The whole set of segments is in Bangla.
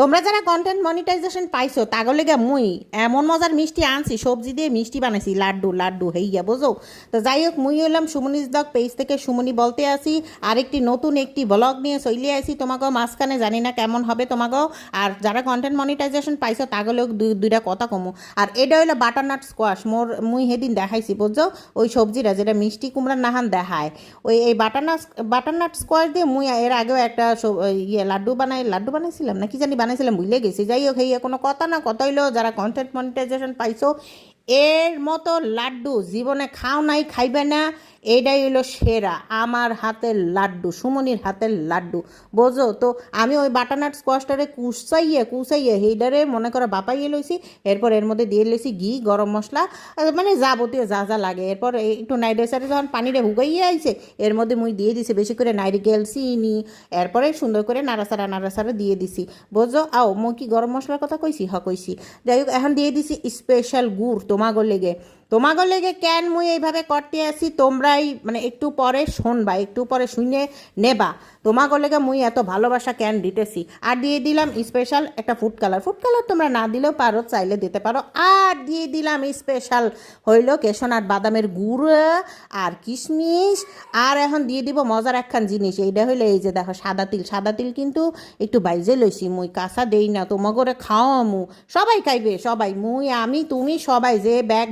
তোমরা যারা কন্টেন্ট মনিটাইজেশন পাইছো, তাগলে গা মুই এমন মজার মিষ্টি আনছি, সবজি দিয়ে মিষ্টি বানাইছি, লাড্ডু লাড্ডু হইয়া বোঝো তো যাই হোক, মুই হলাম সুমনিস দক পেজ থেকে সুমনি বলতে আসি, আরেকটি নতুন একটি ব্লগ নিয়ে চলে আসি তোমাকেও মাঝখানে জানি না কেমন হবে তোমাকেও আর যারা কন্টেন্ট মনিটাইজেশন পাইছো, তাগলেও দুই দুইটা কথা কমু। আর এটা হইল বাটারনাট স্কোয়াশ মোর, মুই সেদিন দেখাইছি, বুঝছ? ওই সবজিটা, যেটা মিষ্টি কুমড়ার নাহান দেখায়। ওই, এই বাটারনাট বাটারনাট স্কোয়াশ দিয়ে মুই এর আগেও একটা ইয়ে লাড্ডু বানাই, লাড্ডু বানাইছিলাম না, কি জানি বানাইছিলাম ভুলে গেছি যাই হোক এই কোনো কথা না কথা হইল যারা কন্টেন্ট মনিটাইজেশন পাইছো এর মতো লাড্ডু জীবনে খাও নাই, খাইবে না। এইটাই হইল সেরা, আমার হাতের লাড্ডু, সুমনির হাতের লাড্ডু। বোঝো তো, আমি ওই বাটানাট স্কোয়াশটারে কুসাইয়ে কুসাইয়ে সেইটারে মনে করো বাপাইয়ে লইছি, এরপর এর মধ্যে দিয়ে লইছি ঘি, গরম মশলা মানে যাবতীয় যা যা লাগে। এরপর একটু নাইডেসারে যখন পানিরে হুগাইয়ে আইছে, এর মধ্যে মুই দিয়ে দিছি বেশি করে নারিকেল, চিনি, এরপরে সুন্দর করে নাড়াচাড়া নাড়াচাড়া দিয়ে দিছি। বোঝো? আও, মই কি গরম মশলার কথা কইছি? হ, কইছি। যাই হোক, এখন দিয়ে দিছি স্পেশাল গুড় তোমাগো লেগে তোমাগো লেগে কেন মুই এইভাবে করতে আসি? তোমরাই মানে একটু পরে শুনবা, একটু পরে শুনে নেবা। তোমাগো লেগে মুই এত ভালোবাসা ক্যান দিতেছি? আর দিয়ে দিলাম স্পেশাল একটা ফুড কালার ফুড কালার তোমরা না দিলেও পারো, চাইলে দিতে পারো। আর দিয়ে দিলাম স্পেশাল হইল কেশন আর বাদামের গুড় আর কিশমিশ। আর এখন দিয়ে দিব মজার একখান জিনিস, এইটা হইলে এই যে দেখো সাদা তিল। সাদা তিল কিন্তু একটু বাইজে লইছি মুই, কাঁচা দেই না, তোমাগরে খাওয়া মু সবাই খাইবে, সবাই। মুই, আমি, তুমি সবাই যে ব্যাগ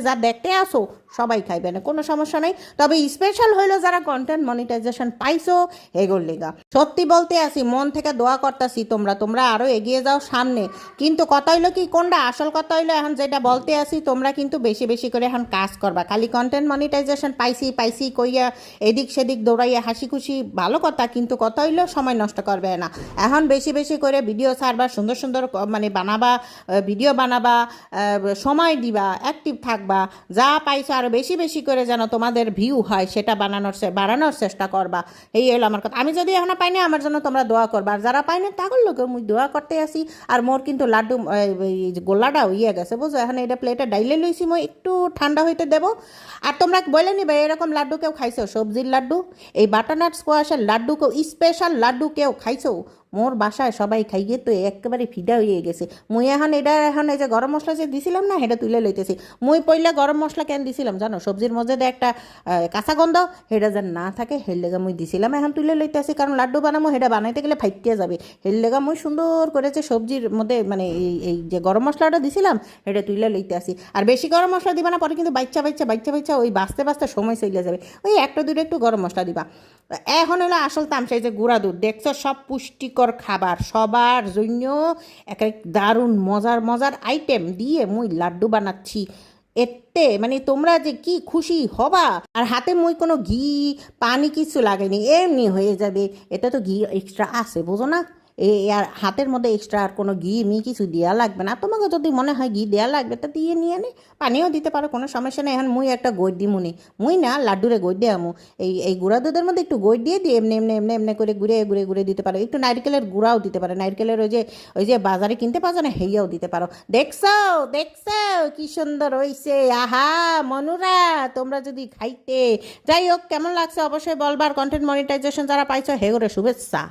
ব্যাগগানে যা দেখতে আসো সবাই খাইবে না, কোনো সমস্যা নাই। তবে স্পেশাল হইল যারা কন্টেন্ট মনিটাইজেশন পাইছো এগোর লেগা। সত্যি বলতে আসি মন থেকে দোয়া করতাছি তোমরা তোমরা আরও এগিয়ে যাও সামনে। কিন্তু কথা হইল কি, কোনটা আসল কথা হইল, এখন যেটা বলতে আসি তোমরা কিন্তু বেশি বেশি করে এখন কাজ করবা। খালি কন্টেন্ট মনিটাইজেশন পাইছি পাইছি, কইয়া এদিক সেদিক দৌড়াইয়া হাসি খুশি, ভালো কথা, কিন্তু কথা হইল সময় নষ্ট করবে না। এখন বেশি বেশি করে ভিডিও ছাড়বা, সুন্দর সুন্দর মানে বানাবা ভিডিও বানাবা সময় দিবা অ্যাক্টিভ থাকবা। যা পাইছো আরও বেশি বেশি করে যেন তোমাদের ভিউ হয়, সেটা বানানোর বাড়ানোর চেষ্টা করবা। এই হলো আমার কথা। আমি যদি এখনও পাইনি, আমার জন্য তোমরা দোয়া করবা। আর যারা পাইনি তাগর লোকে মুই দোয়া করতে আসি। আর মোর কিন্তু লাড্ডু গোল্লাটাও ইয়ে গেছে, বুঝছ? এখন এটা প্লেটে ডাইলে লইছি মই, একটু ঠান্ডা হইতে দেব। আর তোমরা বলে নিবে, এরকম লাড্ডু কেউ খাইছো? সবজির লাড্ডু? এই বাটারনাট স্কোয়াশের লাড্ডু কেউ স্পেশাল লাড্ডু কেউ খাইছো? মোর বাসায় সবাই খাইয়ে তো একেবারে ফিদা হয়ে গেছে। মুই এখন এটা এখন এই যে গরম মশলা যে দিছিলাম না, সেটা তুলে লইতেছি। মুই পইলে গরম মশলা কেন দিছিলাম জানো? সবজির মধ্যে একটা কাঁচা গন্ধ, সেটা যেন না থাকে হের লেগা মুই দিছিলাম এখন তুলে লইতেছি। কারণ লাড্ডু বানাবো সেটা বানাইতে গেলে ফাইটিয়ে যাবে। হের লেগা মুই সুন্দর করে যে সবজির মধ্যে মানে এই এই যে গরম মশলাটা দিছিলাম, সেটা তুলে লইতে আসি আর বেশি গরম মশলা দিবা না, পরে কিন্তু বাচ্চা বাচ্চা বাচ্চা বাচ্চা ওই বাঁচতে বাঁচতে সময় চলে যাবে। ওই একটা দুটো একটু গরম মশলা দিবা। এখন হলো আসল তামসাই যে গুঁড়া দুধ। দেখছ, সব পুষ্টিকর খাবার, সবার জন্য এক এক দারুণ, মজার মজার আইটেম দিয়ে মুই লাড্ডু বানাচ্ছি। এতে মানে তোমরা যে কি খুশি হবা, আর হাতে মুই কোনো ঘি, পানি কিছু লাগেনি এমনি হয়ে যাবে। এটা তো ঘি এক্সট্রা আছে, বোঝো না? এই আর হাতের মধ্যে এক্সট্রা আর কোনো ঘি মি কিছু দেওয়া লাগবে না। তোমাকে যদি মনে হয় ঘি দেওয়া লাগবে, তা দিয়ে নিয়ে নে। পানিও দিতে পারো, কোনো সমস্যা নেই। এখন মুই একটা গই দি মুনি মুই না লাড্ডুরে গই দিয়ে আমু। এই এই গুঁড়া দুধের মধ্যে একটু গই দিয়ে দিয়ে এমনি এমনি এমনি এমনি করে ঘুরে ঘুরে ঘুরে দিতে পারো। একটু নারকেলের গুঁড়াও দিতে পারো। নারকেলের ওই যে ওই যে বাজারে কিনতে যায় না হেয়াও দিতে পারো। দেখছ দেখছ, কি সুন্দর হইছে। আহা, মনুরা, তোমরা যদি খাইতে। যাই হোক, কেমন লাগছে অবশ্যই বলবার। কন্টেন্ট মনিটাইজেশন যারা পাইছো, হে করে শুভেচ্ছা।